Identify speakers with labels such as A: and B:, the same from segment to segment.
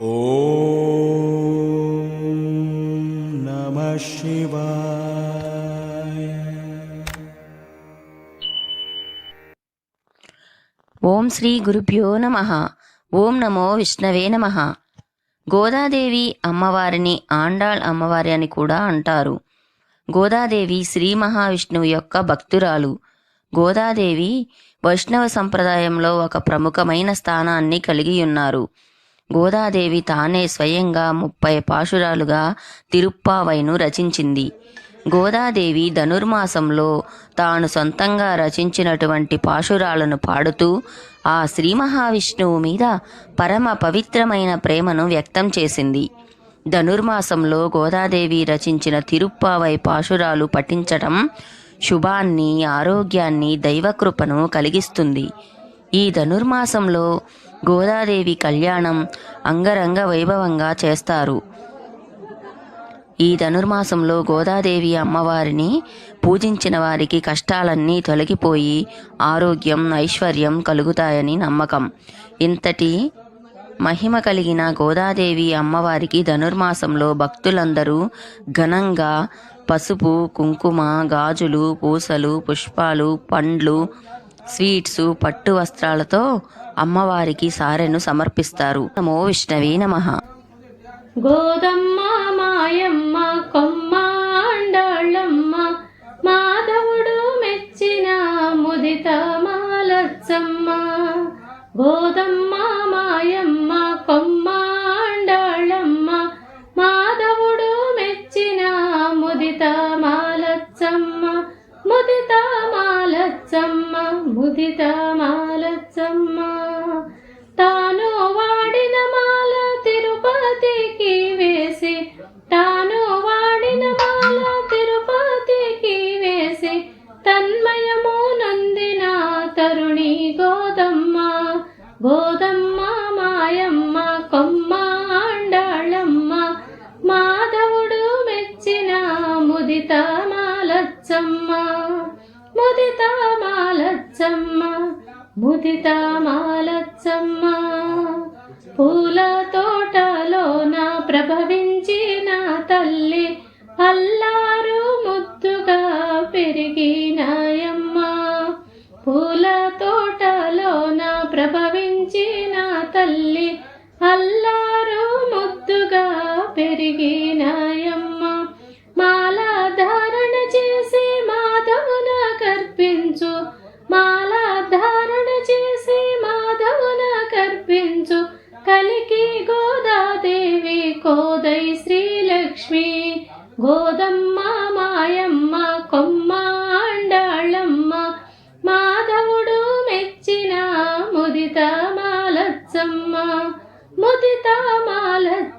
A: నమ
B: ఓం శ్రీ గురుభ్యో నమ. ఓం నమో విష్ణవే నమ. గోదాదేవి అమ్మవారిని ఆండాళ్ అమ్మవారి అని కూడా అంటారు. గోదాదేవి శ్రీ మహావిష్ణువు యొక్క భక్తురాలు. గోదాదేవి వైష్ణవ సంప్రదాయంలో ఒక ప్రముఖమైన స్థానాన్ని కలిగి ఉన్నారు. గోదాదేవి తానే స్వయంగా ముప్పై పాశురాలుగా తిరుప్పావైను రచించింది. గోదాదేవి ధనుర్మాసంలో తాను సొంతంగా రచించినటువంటి పాశురాలను పాడుతూ ఆ శ్రీ మహావిష్ణువు మీద పరమ పవిత్రమైన ప్రేమను వ్యక్తం చేసింది. ధనుర్మాసంలో గోదాదేవి రచించిన తిరుప్పావై పాశురాలు పఠించటం శుభాన్ని ఆరోగ్యాన్ని దైవకృపను కలిగిస్తుంది. ఈ ధనుర్మాసంలో గోదాదేవి కళ్యాణం అంగరంగ వైభవంగా చేస్తారు. ఈ ధనుర్మాసంలో గోదాదేవి అమ్మవారిని పూజించిన వారికి కష్టాలన్నీ తొలగిపోయి ఆరోగ్యం ఐశ్వర్యం కలుగుతాయని నమ్మకం. ఇంతటి మహిమ కలిగిన గోదాదేవి అమ్మవారికి ధనుర్మాసంలో భక్తులందరూ ఘనంగా పసుపు కుంకుమ గాజులు పూసలు పుష్పాలు పండ్లు స్వీట్స్ పట్టు వస్త్రాలతో అమ్మవారికి సారెను సమర్పిస్తారు. నమో విష్ణవి నమ.
C: గోదమ్మ మాయమ్మ కొమ్మ మాధవుడు మెచ్చిన ముదిత మాలచ్చమ్మ. గోదమ్మ మాయమ్మ కొమ్మాండాళ్ళమ్మ మాధవుడు మెచ్చిన ముదిత మాలచ్చమ్మ. ముదిత మాలచ్చమ్మ ముదిత మాలచ్చమ్మ. తాను వాడిన మాల తిరుపతికి వేసి తాను వాడిన మాల తిరుపతికి వేసి తన్మయము నందిన తరుణి గోదమ్మ. గోదమ్మ మాయమ్మ కొమ్మ అండాళమ్మ మాధవుడు మెచ్చిన ముదిత మాలచ్చమ్మ. ముదిత మాలచ్చమ్మ ముదిత మాలచ్చమ్మ పూల తోటలోన ప్రభవించిన తల్లి అల్లా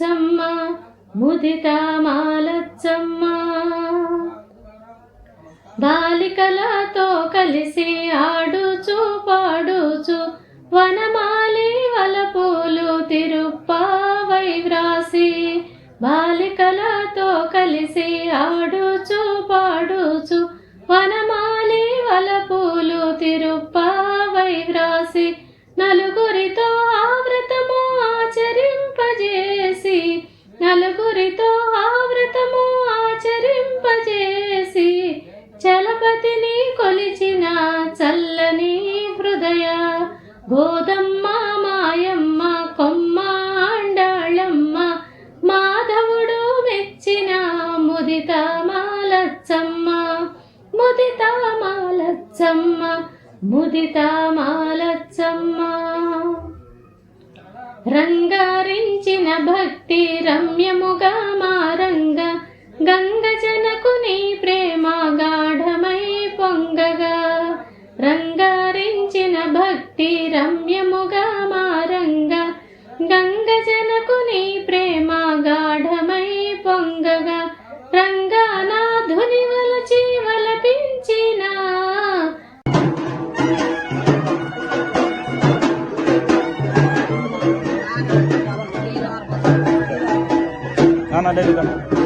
C: మాలచ్చమ్మ ముదిత మాలచ్చమ్మ బాలికలతో కలిసి ఆడుచు పాడుచు వనమాలి వలపూలు తిరుప్పావై వ్రాసి బాలికలతో కలిసి ఆడు నలుగురితో ఆవ్రతము ఆచరింపజేసి చలపతిని కొలిచిన చల్లని హృదయ గోదమ్మ మాయమ్మ కొమ్మ అండాళమ్మ మాధవుడు మెచ్చిన ముదిత మాలచ్చమ్మ ముదిత మాలచ్చమ్మ ముదిత మాలచ్చమ్మ. రంగారించిన భక్తి రమ్యముగా మారంగ గంగ జనకుని ప్రేమ గాఢమై పొంగగా. రంగారించిన భక్తి రమ్యముగా మారంగ గంగ జనకు నీ
A: ప్రేమగా halledelim.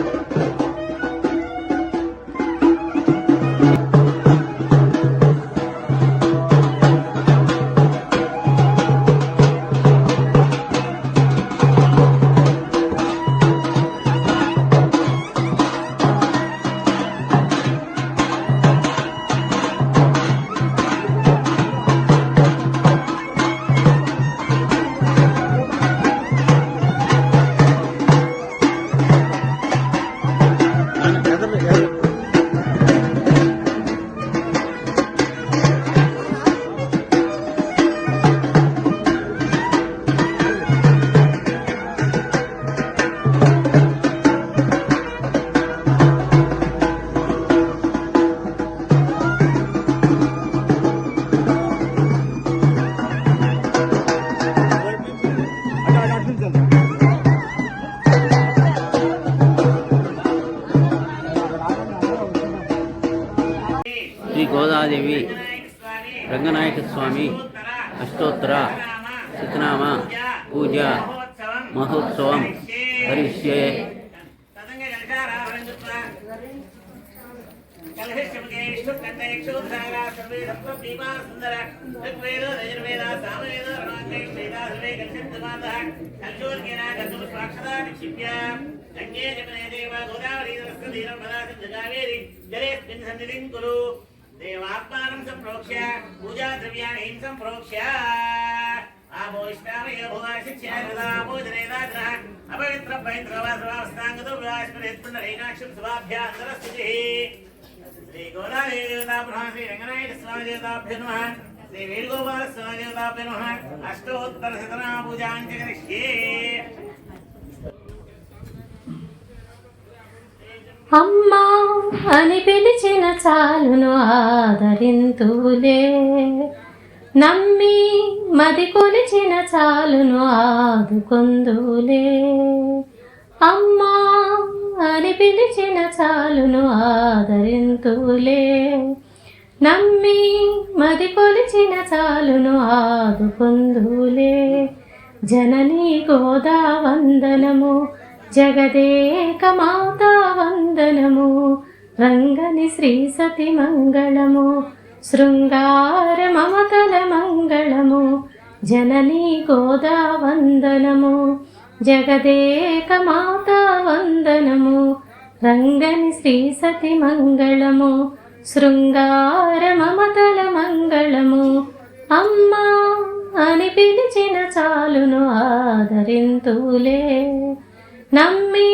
D: స్వామి అష్టోత్తర శతనామ పూజ మహోత్సవం హరిష్యే
E: దేవాత్మానం సంప్రోక్ష్య పూజా ద్రవ్యాణి జగావేరి ఆపో సన్నిధిం భువాశిచ్యామోదనేదాగ్ర అపవిత్ర పవిత్ర వాసవాస్తాంగతో వివాస్మరేత్పుండరీకాక్షం శుభాభ్యాంతరస్థితి శ్రీ గోదాదేవి దేవతా బ్రహ్మ శ్రీ రంగనాయక స్వామి దేవతాభ్య నమ శ్రీ వేణుగోపాల స్వామి
C: అమ్మా అని పిలిచిన చాలును ఆదరింతులే. నమ్మి మది కొలిచిన చాలును ఆదుకొందులే. అమ్మా అని పిలిచిన చాలును ఆదరింతులే. నమ్మి మది కొలిచిన చాలును ఆదుకొందులే. జననీ గోదా వందనము జగదేక వందనము రంగని శ్రీ సతి మంగళము. శృంగార మమతల మంగళము. జననీ గోదా వందనము జగదేక వందనము రంగని శ్రీ సతి మంగళము. శృంగార మమతల మంగళము. అమ్మా అని పిలిచిన చాలును ఆదరింతులే. నమ్మి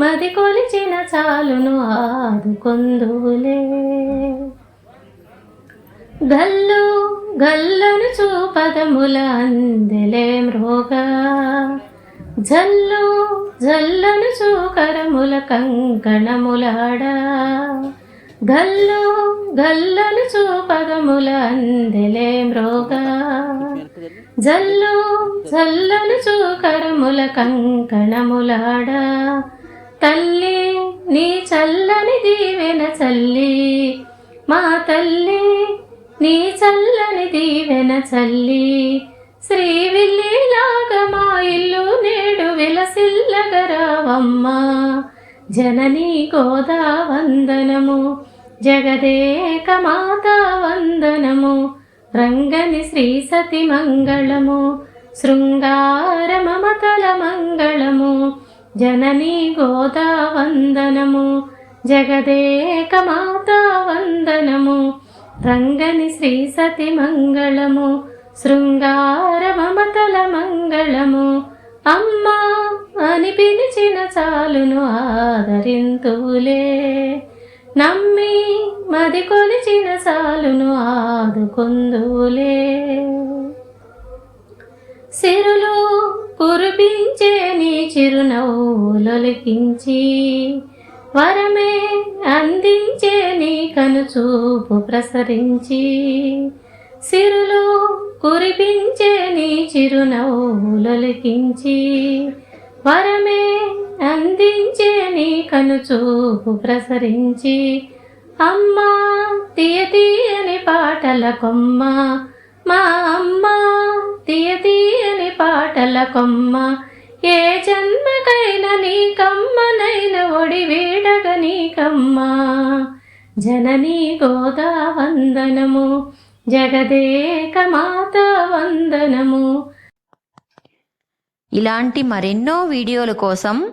C: మది కొలిచిన చాలును ఆదుకొందులే. గల్లు గల్లును చూపదముల అందెలే మృగ జల్లు జల్లును చూకరముల కంకణములాడ. గల్లు గల్లలు చూపదముల అందెలే మృగ జల్లు జల్లలు చూకరముల కంకణములాడ. తల్లి నీ చల్లని దీవెన చల్లి. మా తల్లి నీ చల్లని దీవెన చల్లి. శ్రీ విల్లిలాగా మా ఇల్లు నేడు విలసిల్లగరావమ్మా. జననీ గోదా జగదేకమాతా జగదేక వందనము రంగని శ్రీ సతి మంగళము. శృంగార మమతల మంగళము జననీ గోదా వందనము జగదేకమాతా వందనము రంగని శ్రీ సతి మంగళము. శృంగార మమతల మంగళము అమ్మా అని పిలిచిన చాలును ఆదరింతులే నమ్మి మది కొలిచిన సాలును ఆదుకొందులే. సిరులు కురిపించే నీ చిరునవ్వులొలికించి వరమే అందించే నీ కనుచూపు ప్రసరించి సిరులు కురిపించే నీ చిరునవ్వులొలికించి వరమే అందించే నీ కనుచూపు ప్రసరించి. అమ్మా తీయ తీయని పాటల కొమ్మ. మా అమ్మ తీయ తీయని పాటల కొమ్మ. ఏ జన్మకైన నీకమ్మనైన ఒడి వీడగ నీకమ్మ జననీ గోదా వందనము జగదేక మాత వందనము.
B: ఇలాంటి మరెన్నో వీడియోల కోసం